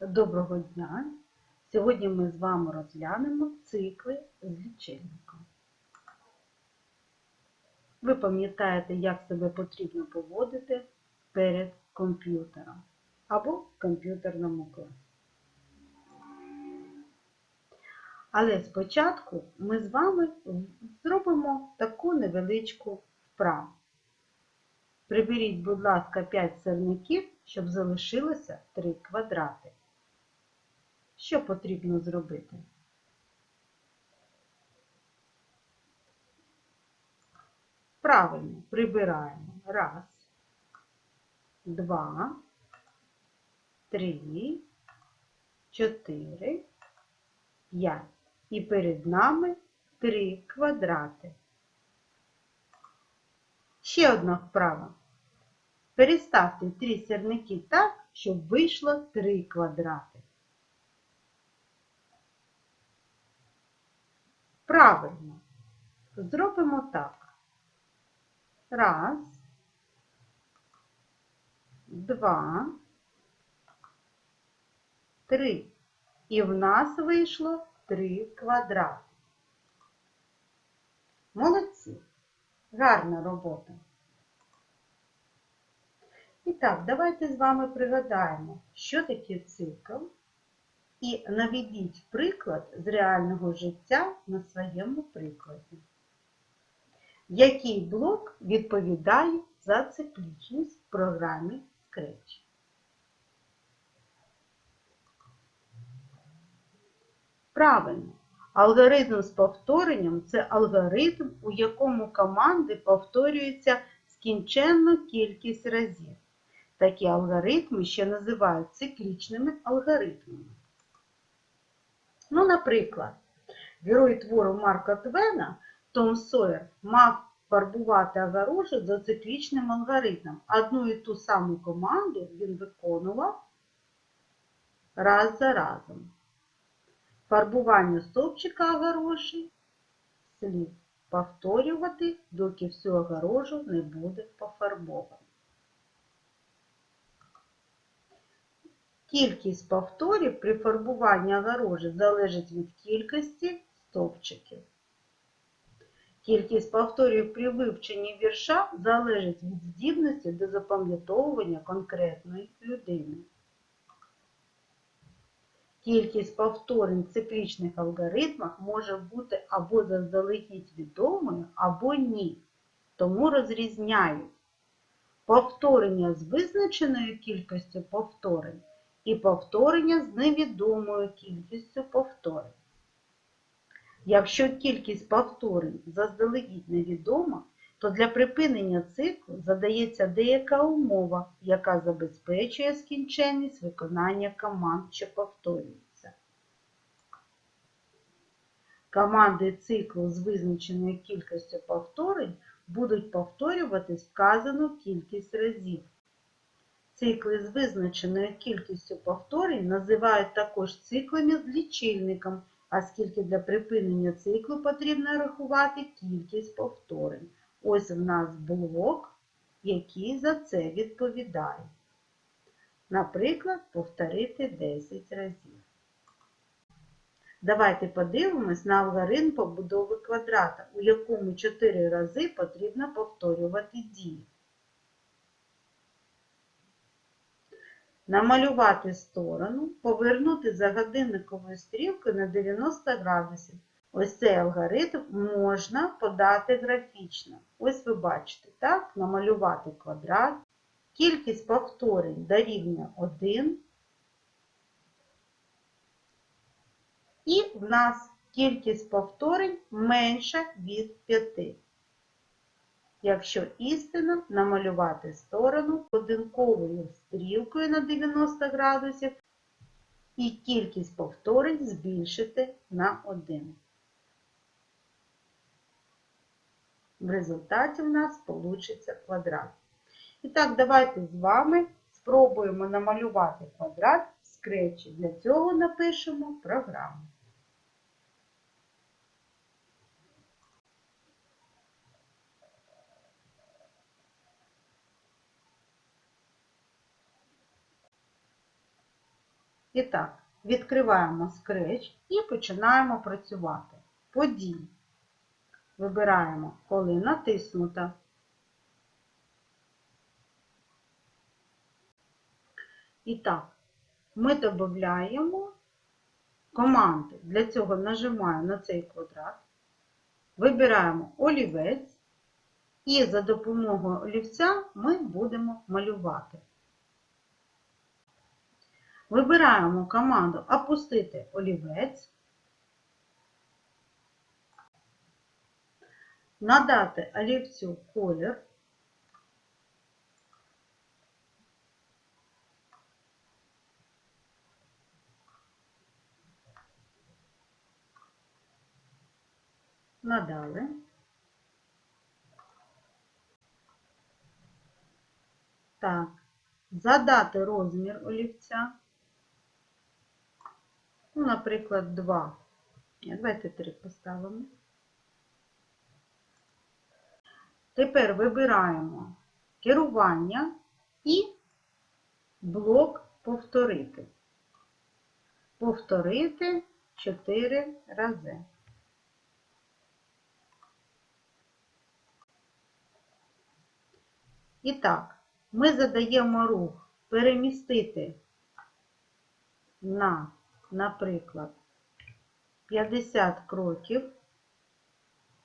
Доброго дня! Сьогодні ми з вами розглянемо цикли з лічильником. Ви пам'ятаєте, як себе потрібно поводити перед комп'ютером або в комп'ютерному класі. Але спочатку ми з вами зробимо таку невеличку вправу. Приберіть, будь ласка, 5 сирників, щоб залишилося 3 квадрати. Що потрібно зробити? Правильно, прибираємо. Раз, два, три, чотири, п'ять. І перед нами три квадрати. Ще одна вправа. Переставте три сірники так, щоб вийшло три квадрати. Правильно. Зробимо так. Раз, два, три. І в нас вийшло три квадрати. Молодці. Гарна робота. І так, давайте з вами пригадаємо, що таке цикл, і наведіть приклад з реального життя на своєму прикладі. Який блок відповідає за циклічність в програмі Scratch? Правильно. Алгоритм з повторенням це алгоритм, у якому команди повторюються скінченну кількість разів. Такі алгоритми ще називають циклічними алгоритмами. Ну, наприклад, герой твору Марка Твена Том Сойер мав фарбувати огорожу за циклічним алгоритмом. Одну і ту саму команду він виконував раз за разом. Фарбування стовпчика огорожі слід повторювати, доки всю огорожу не буде пофарбовано. Кількість повторів при фарбуванні огорожі залежить від кількості стовпчиків. Кількість повторів при вивченні вірша залежить від здібності до запам'ятовування конкретної людини. Кількість повторень в циклічних алгоритмах може бути або заздалегідь відомою, або ні. Тому розрізняють повторення з визначеною кількістю повторень і повторення з невідомою кількістю повторень. Якщо кількість повторень заздалегідь невідома, то для припинення циклу задається деяка умова, яка забезпечує скінченність виконання команд, що повторюються. Команди циклу з визначеною кількістю повторень будуть повторюватись вказану кількість разів. Цикли з визначеною кількістю повторень називають також циклами з лічильником, оскільки для припинення циклу потрібно рахувати кількість повторень. Ось в нас блок, який за це відповідає. Наприклад, повторити 10 разів. Давайте подивимось на алгоритм побудови квадрата, у якому 4 рази потрібно повторювати дії. Намалювати сторону, повернути за годинниковою стрілкою на 90 градусів. Ось цей алгоритм можна подати графічно. Ось ви бачите, так, намалювати квадрат. Кількість повторень дорівнює 1. І в нас кількість повторень менша від 5. Якщо істинно, намалювати сторону годинковою стрілкою на 90 градусів і кількість повторень збільшити на 1. В результаті в нас вийде квадрат. І так, давайте з вами спробуємо намалювати квадрат в скретчі. Для цього напишемо програму. І так, відкриваємо Scratch і починаємо працювати. Подій. Вибираємо, коли натиснута. І так, ми додаємо команди. Для цього нажимаю на цей квадрат, вибираємо олівець і за допомогою олівця ми будемо малювати. Вибираємо команду Опустити олівець, надати олівцю колір. Надали. Так, задати розмір олівця. Ну, наприклад, 2. Давайте 3 поставимо. Тепер вибираємо керування і блок повторити. Повторити 4 рази. І так, ми задаємо рух перемістити на, наприклад, 50 кроків.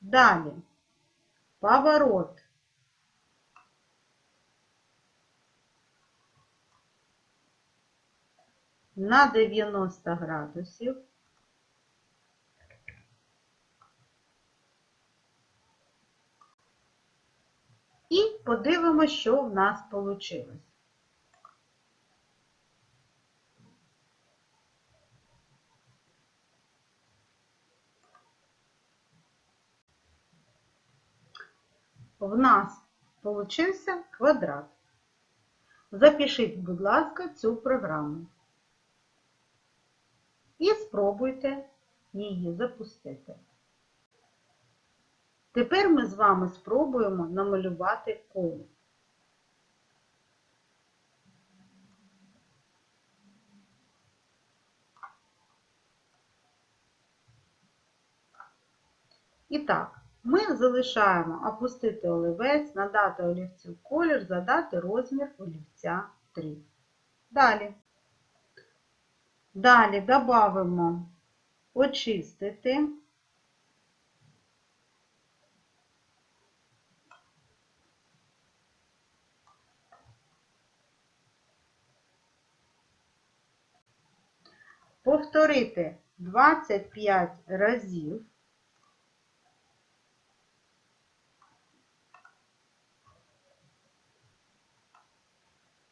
Далі поворот. На 90 градусів. І подивимося, що в нас вийшло. В нас получився квадрат. Запишіть, будь ласка, цю програму. І спробуйте її запустити. Тепер ми з вами спробуємо намалювати коло. І так, ми залишаємо опустити олівець, надати олівцю колір, задати розмір олівця 3. Далі. Далі додамо очистити. Повторити 25 разів.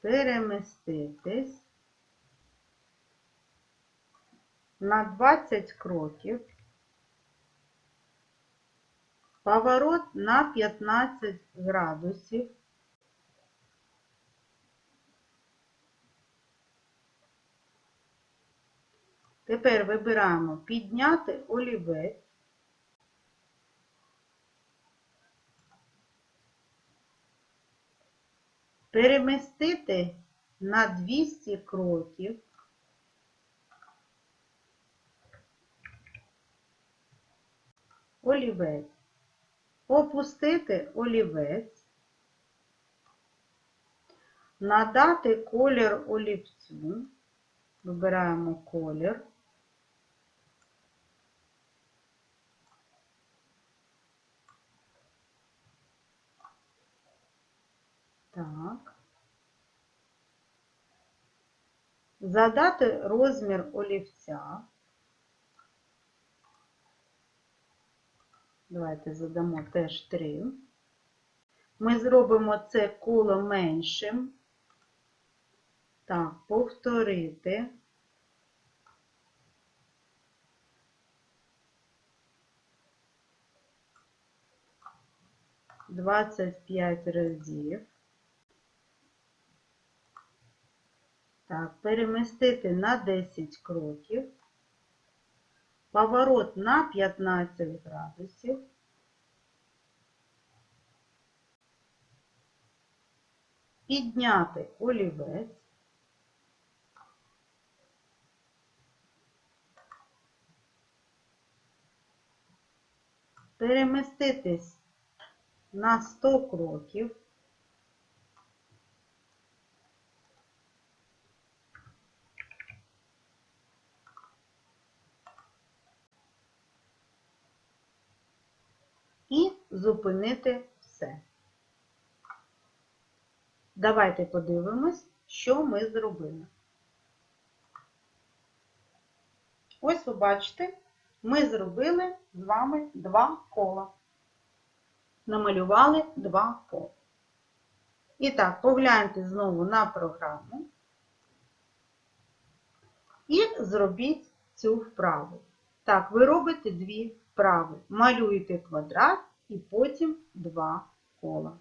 Переміститись на 20 кроків. Поворот на 15 градусів. Тепер вибираємо підняти олівець. Перемістити на 200 кроків. Олівець. Опустити олівець. Надати колір олівцю. Вибираємо колір. Так. Задати розмір олівця. Давайте задамо теж 3. Ми зробимо це коло меншим. Так, повторити. Двадцять п'ять разів. Так, перемістити на 10 кроків, поворот на 15 градусів. Підняти олівець. Переміститись на 100 кроків. Зупинити все. Давайте подивимось, що ми зробили. Ось ви бачите, ми зробили з вами два кола. Намалювали два кола. І так, погляньте знову на програму і зробіть цю вправу. Так, ви робите дві вправи. Малюєте квадрат і потім два кола.